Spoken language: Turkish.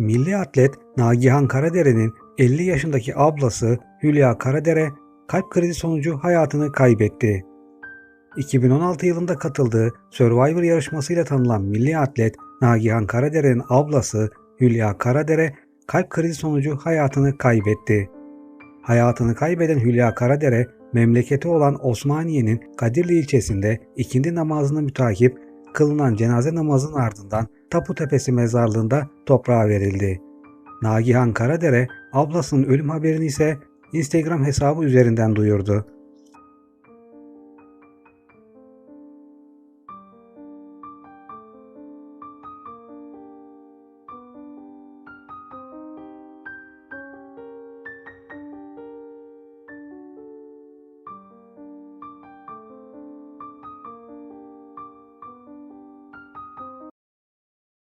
Milli atlet Nagihan Karadere'nin 50 yaşındaki ablası Hülya Karadere kalp krizi sonucu hayatını kaybetti. 2016 yılında katıldığı Survivor yarışmasıyla tanınan milli atlet Nagihan Karadere'nin ablası Hülya Karadere kalp krizi sonucu hayatını kaybetti. Hayatını kaybeden Hülya Karadere, memleketi olan Osmaniye'nin Kadirli ilçesinde ikindi namazını mütakip kılınan cenaze namazının ardından Tapu Tepesi mezarlığında toprağa verildi. Nagihan Karadere, ablasının ölüm haberini ise Instagram hesabı üzerinden duyurdu.